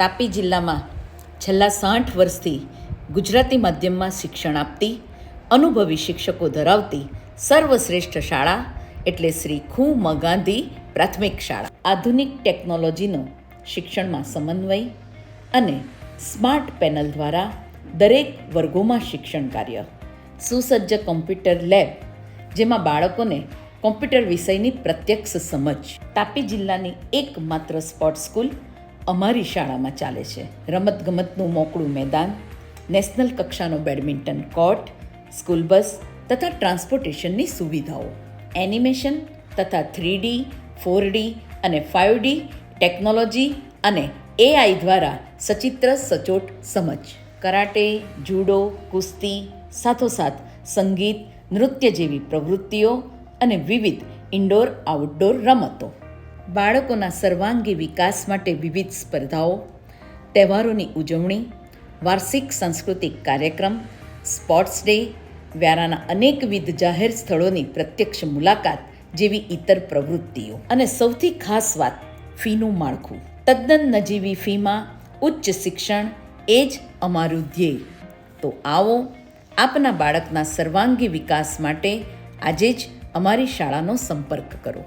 તાપી જિલ્લામાં છેલ્લા સાઠ વર્ષથી ગુજરાતી માધ્યમમાં શિક્ષણ આપતી, અનુભવી શિક્ષકો ધરાવતી સર્વશ્રેષ્ઠ શાળા એટલે શ્રી ખૂ મ ગાંધી પ્રાથમિક શાળા. આધુનિક ટેકનોલોજીનો શિક્ષણમાં સમન્વય અને સ્માર્ટ પેનલ દ્વારા દરેક વર્ગોમાં શિક્ષણ કાર્ય. સુસજ્જ કોમ્પ્યુટર લેબ, જેમાં બાળકોને કોમ્પ્યુટર વિષયની પ્રત્યક્ષ સમજ. તાપી જિલ્લાની એકમાત્ર સ્પોર્ટ્સ સ્કૂલ અમારી શાળામાં ચાલે છે. રમતગમતનું મોકળું મેદાન, નેશનલ કક્ષાનો બેડમિન્ટન કોર્ટ, સ્કૂલ બસ તથા ટ્રાન્સપોર્ટેશનની સુવિધાઓ. એનિમેશન તથા થ્રીડી ફોરડી અને ફાઇવ ટેકનોલોજી અને એઆઈ દ્વારા સચિત્ર, સચોટ, સમજ. કરાટે, જુડો, કુસ્તી, સાથોસાથ સંગીત, નૃત્ય જેવી પ્રવૃત્તિઓ અને વિવિધ ઇન્ડોર, આઉટડોર રમતો. બાળકોના સર્વાંગી વિકાસ માટે વિવિધ સ્પર્ધાઓ, તહેવારોની ઉજવણી, વાર્ષિક સાંસ્કૃતિક કાર્યક્રમ, સ્પોર્ટ્સ ડે, વ્યારાના અનેકવિધ જાહેર સ્થળોની પ્રત્યક્ષ મુલાકાત જેવી ઇતર પ્રવૃત્તિઓ. અને સૌથી ખાસ વાત, ફીનું માળખું. તદ્દન નજીવી ફીમાં ઉચ્ચ શિક્ષણ એ જ અમારું ધ્યેય. તો આવો, આપના બાળકના સર્વાંગી વિકાસ માટે આજે જ અમારી શાળાનો સંપર્ક કરો.